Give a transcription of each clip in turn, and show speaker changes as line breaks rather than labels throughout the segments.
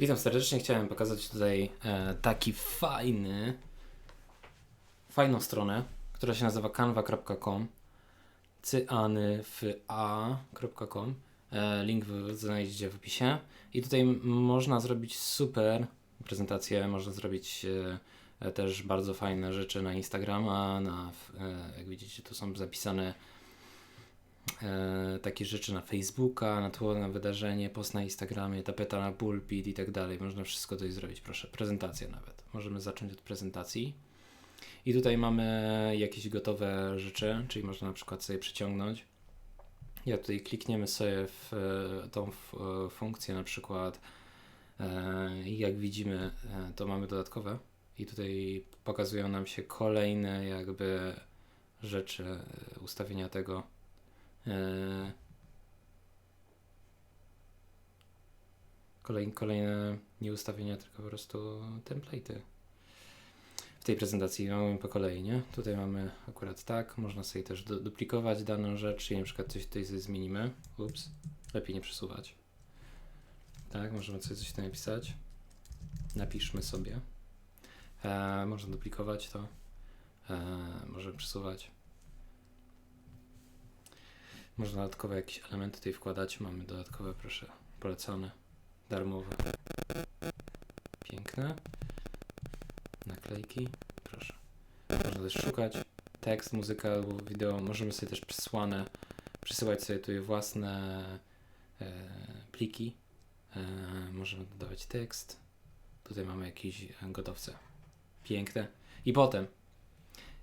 Witam serdecznie. Chciałem pokazać tutaj e, taki fajny, fajną stronę, która się nazywa canva.com cyanyfa.com e, Link znajdziecie w opisie. I tutaj można zrobić super prezentację, można zrobić e, też bardzo fajne rzeczy na Instagrama, na, jak widzicie tu są zapisane e, takie rzeczy na Facebooka, na tło na wydarzenie, post na Instagramie, tapeta na pulpit i tak dalej. Można wszystko tutaj zrobić, proszę. Prezentacja nawet. Możemy zacząć od prezentacji. I tutaj mamy jakieś gotowe rzeczy, czyli można na przykład sobie przyciągnąć. Jak tutaj klikniemy sobie w e, tą e, funkcję na przykład e, i jak widzimy, to mamy dodatkowe i tutaj pokazują nam się kolejne jakby rzeczy, ustawienia tego. E, Kolej, kolejne nie ustawienia, tylko po prostu template'y. W tej prezentacji mamy po kolei, nie? Tutaj mamy akurat tak, można sobie też du- duplikować daną rzecz, czyli na przykład coś tutaj sobie zmienimy. Ups, lepiej nie przesuwać. Tak, możemy sobie coś tutaj napisać. Napiszmy sobie. E, można duplikować to. E, możemy przesuwać. Można dodatkowe jakieś elementy tutaj wkładać. Mamy dodatkowe, proszę, polecone, darmowe. Piękne. Naklejki, proszę. Można też szukać tekst, muzyka albo wideo. Możemy sobie też przesłane, przesyłać sobie tutaj własne e, pliki. E, możemy dodawać tekst. Tutaj mamy jakieś e, gotowce. Piękne. I potem,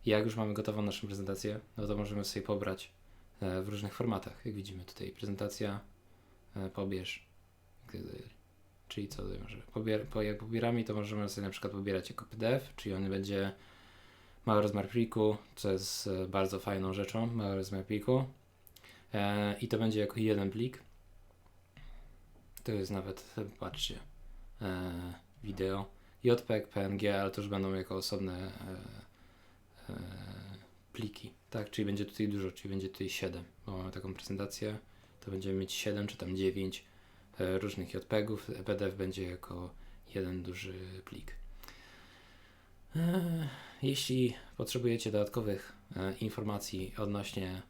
jak już mamy gotową naszą prezentację, no to możemy sobie pobrać w różnych formatach. Jak widzimy tutaj prezentacja, e, pobierz, e, czyli co tutaj możemy, pobier, po, jak pobieramy to możemy sobie na przykład pobierać jako PDF, czyli on będzie mały rozmiar pliku, co jest e, bardzo fajną rzeczą, mały rozmiar pliku e, i to będzie jako jeden plik. To jest nawet, e, patrzcie, e, wideo, JPEG, PNG, ale to już będą jako osobne e, e, tak, czyli będzie tutaj dużo, czyli będzie tutaj 7, bo mamy taką prezentację, to będziemy mieć 7 czy tam 9 e, różnych JPEGów, PDF będzie jako jeden duży plik. E, Jeśli potrzebujecie dodatkowych e, informacji odnośnie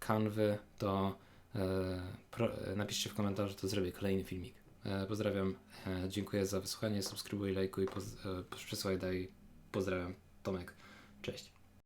kanwy, to napiszcie w komentarzu, to zrobię kolejny filmik. Pozdrawiam, dziękuję za wysłuchanie, subskrybuj, lajkuj, poz, dalej. Pozdrawiam, Tomek, cześć.